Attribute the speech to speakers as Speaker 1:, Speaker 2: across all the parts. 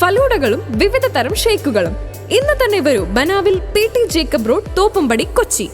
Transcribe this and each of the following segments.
Speaker 1: ഫലൂഡകളും വിവിധ തരം ഷേക്കുകളും. ഇന്ന് തന്നെ വരൂ ബനാവിൽ P T Jacob road Thoppumpady Kochi.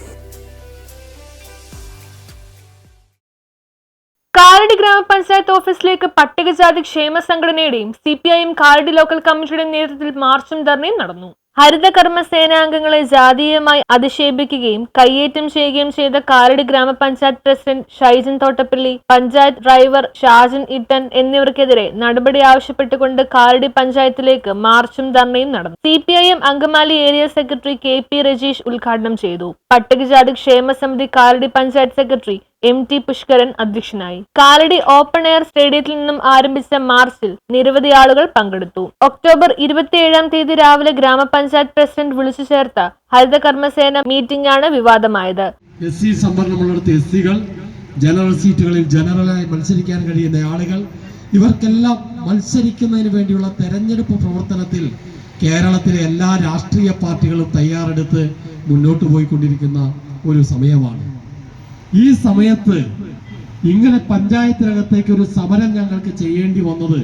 Speaker 2: Kalady ഗ്രാമപഞ്ചായത്ത് ഓഫീസിലേക്ക് പട്ടികജാതി ക്ഷേമ സംഘടനയുടെയും C P I M Kalady local കമ്മിറ്റിയുടെയും നേതൃത്വത്തിൽ മാർച്ചും ധർണയും നടന്നു. ഹരിതകർമ്മ സേനാംഗങ്ങളെ ജാതീയമായി അധിക്ഷേപിക്കുകയും കയ്യേറ്റം ചെയ്യുകയും ചെയ്ത കാലടി ഗ്രാമപഞ്ചായത്ത് പ്രസിഡന്റ് ഷൈജൻ തോട്ടപ്പള്ളി പഞ്ചായത്ത് ഡ്രൈവർ ഷാജൻ ഇട്ടൻ എന്നിവർക്കെതിരെ നടപടി ആവശ്യപ്പെട്ടുകൊണ്ട് കാലടി പഞ്ചായത്തിലേക്ക് മാർച്ചും ധർണയും നടന്നു. C P I M Angamaly area secretary K P Rajeesh ഉദ്ഘാടനം ചെയ്തു. പട്ടികജാതി ക്ഷേമ സമിതി Kalady panchayat secretary M T Pushkaran അധ്യക്ഷനായി. കാലടി ഓപ്പൺ എയർ സ്റ്റേഡിയത്തിൽ നിന്നും ആരംഭിച്ച മാർച്ചിൽ നിരവധി ആളുകൾ പങ്കെടുത്തു. ഒക്ടോബർ ഇരുപത്തിയേഴാം തീയതി രാവിലെ ഗ്രാമപഞ്ചായത്ത് പ്രസിഡന്റ് വിളിച്ചു ചേർത്ത ഹരിത കർമ്മസേന മീറ്റിംഗ് ആണ് വിവാദമായത്.
Speaker 3: എസ് സി സംവരണമുള്ളിടത്ത് എസ് സികൾ ജനറൽ സീറ്റുകളിൽ ജനറലായി മത്സരിക്കാൻ കഴിയുന്ന ആളുകൾ ഇവർക്കെല്ലാം മത്സരിക്കുന്നതിന് വേണ്ടിയുള്ള തെരഞ്ഞെടുപ്പ് പ്രവർത്തനത്തിൽ കേരളത്തിലെ എല്ലാ രാഷ്ട്രീയ പാർട്ടികളും തയ്യാറെടുത്ത് മുന്നോട്ട് പോയിക്കൊണ്ടിരിക്കുന്ന ഒരു സമയമാണ്. ഈ സമയത്ത് ഇങ്ങനെ പഞ്ചായത്തിനകത്തേക്ക് ഒരു സമരം ഞങ്ങൾക്ക് ചെയ്യേണ്ടി വന്നത്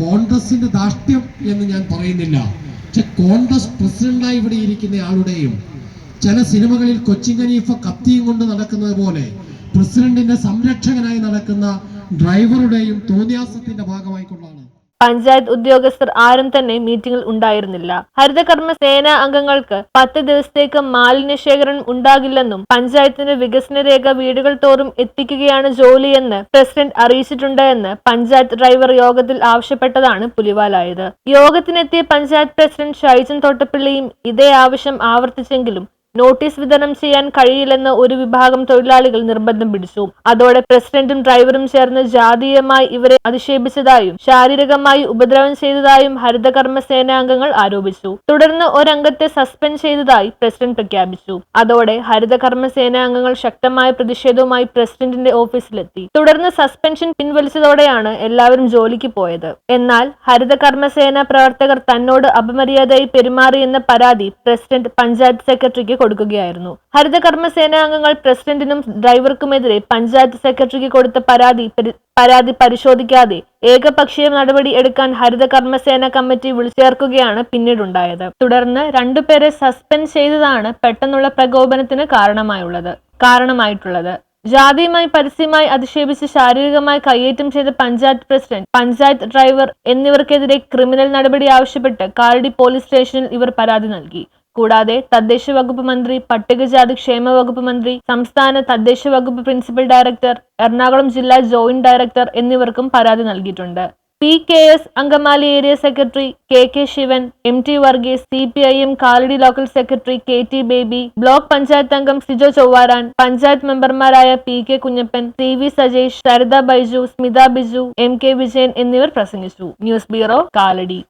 Speaker 3: കോൺഗ്രസിന്റെ ധാർഷ്ട്യം എന്ന് ഞാൻ പറയുന്നില്ല. പക്ഷെ കോൺഗ്രസ് പ്രസിഡന്റായി ഇവിടെ ഇരിക്കുന്ന ആളുടെയും ചില സിനിമകളിൽ കൊച്ചിൻ ഖനീഫ കത്തിയും കൊണ്ട് നടക്കുന്നത് പോലെ പ്രസിഡന്റിന്റെ സംരക്ഷകനായി നടക്കുന്ന ഡ്രൈവറുടെയും തോന്നിയാസത്തിന്റെ ഭാഗമായിക്കൊണ്ടാണ്
Speaker 2: പഞ്ചായത്ത് ഉദ്യോഗസ്ഥർ ആരും തന്നെ മീറ്റിംഗിൽ ഉണ്ടായിരുന്നില്ല. ഹരിതകർമ്മ സേനാ അംഗങ്ങൾക്ക് പത്ത് ദിവസത്തേക്ക് മാലിന്യ ശേഖരണം ഉണ്ടാകില്ലെന്നും പഞ്ചായത്തിന്റെ വികസന രേഖ വീടുകൾ തോറും എത്തിക്കുകയാണ് ജോലിയെന്ന് പ്രസിഡന്റ് അറിയിച്ചിട്ടുണ്ട് എന്ന് പഞ്ചായത്ത് ഡ്രൈവർ യോഗത്തിൽ ആവശ്യപ്പെട്ടതാണ് പുലിവാലായത്. യോഗത്തിനെത്തിയ പഞ്ചായത്ത് പ്രസിഡന്റ് ഷൈജൻ തോട്ടപ്പള്ളിയും ഇതേ ആവശ്യം ആവർത്തിച്ചെങ്കിലും നോട്ടീസ് വിതരണം ചെയ്യാൻ കഴിയില്ലെന്ന് ഒരു വിഭാഗം തൊഴിലാളികൾ നിർബന്ധം പിടിച്ചു. അതോടെ പ്രസിഡന്റും ഡ്രൈവറും ചേർന്ന് ജാതീയമായി ഇവരെ അധിക്ഷേപിച്ചതായും ശാരീരികമായി ഉപദ്രവം ചെയ്തതായും ഹരിതകർമ്മ സേനാംഗങ്ങൾ ആരോപിച്ചു. തുടർന്ന് ഒരംഗത്തെ സസ്പെൻഡ് ചെയ്തതായി പ്രസിഡന്റ് പ്രഖ്യാപിച്ചു. അതോടെ ഹരിതകർമ്മ സേനാംഗങ്ങൾ ശക്തമായ പ്രതിഷേധവുമായി പ്രസിഡന്റിന്റെ ഓഫീസിലെത്തി. തുടർന്ന് സസ്പെൻഷൻ പിൻവലിച്ചതോടെയാണ് എല്ലാവരും ജോലിക്ക് പോയത്. എന്നാൽ ഹരിതകർമ്മ സേന പ്രവർത്തകർ തന്നോട് അപമര്യാദയായി പെരുമാറിയെന്ന പരാതി പ്രസിഡന്റ് പഞ്ചായത്ത് സെക്രട്ടറിക്ക് കൊടുക്കുകയായിരുന്നു. ഹരിതകർമ്മ അംഗങ്ങൾ പ്രസിഡന്റിനും ഡ്രൈവർക്കുമെതിരെ പഞ്ചായത്ത് സെക്രട്ടറിക്ക് കൊടുത്ത പരാതി പരി- പരാതി പരിശോധിക്കാതെ ഏകപക്ഷീയ നടപടി എടുക്കാൻ ഹരിത കർമ്മസേന കമ്മിറ്റി വിളിച്ചേർക്കുകയാണ് പിന്നീടുണ്ടായത്. തുടർന്ന് രണ്ടുപേരെ സസ്പെൻഡ് ചെയ്തതാണ് പെട്ടെന്നുള്ള പ്രകോപനത്തിന് കാരണമായുള്ളത് കാരണമായിട്ടുള്ളത്. ജാതിയുമായി പരസ്യമായി അധിക്ഷേപിച്ച് ശാരീരികമായി കയ്യേറ്റം ചെയ്ത പഞ്ചായത്ത് പ്രസിഡന്റ് പഞ്ചായത്ത് ഡ്രൈവർ എന്നിവർക്കെതിരെ ക്രിമിനൽ നടപടി ആവശ്യപ്പെട്ട് കാലടി പോലീസ് സ്റ്റേഷനിൽ ഇവർ പരാതി നൽകി. കൂടാതെ തദ്ദേശ വകുപ്പ് മന്ത്രി പട്ടികജാതി ക്ഷേമ വകുപ്പ് മന്ത്രി സംസ്ഥാന തദ്ദേശ വകുപ്പ് പ്രിൻസിപ്പൽ ഡയറക്ടർ എറണാകുളം ജില്ലാ ജോയിന്റ് ഡയറക്ടർ എന്നിവർക്കും പരാതി നൽകിയിട്ടുണ്ട്. P K S Angamaly area secretary K K Sivan M T Varghese C P I M Kalady local secretary K T Baby block panchayat അംഗം സിജോ ചൊവ്വാരാൻ പഞ്ചായത്ത് മെമ്പർമാരായ P K Kunjappan C V Sajesh Sharada Baiju Smitha Biju M K Vijayan എന്നിവർ പ്രസംഗിച്ചു. News bureau Kalady.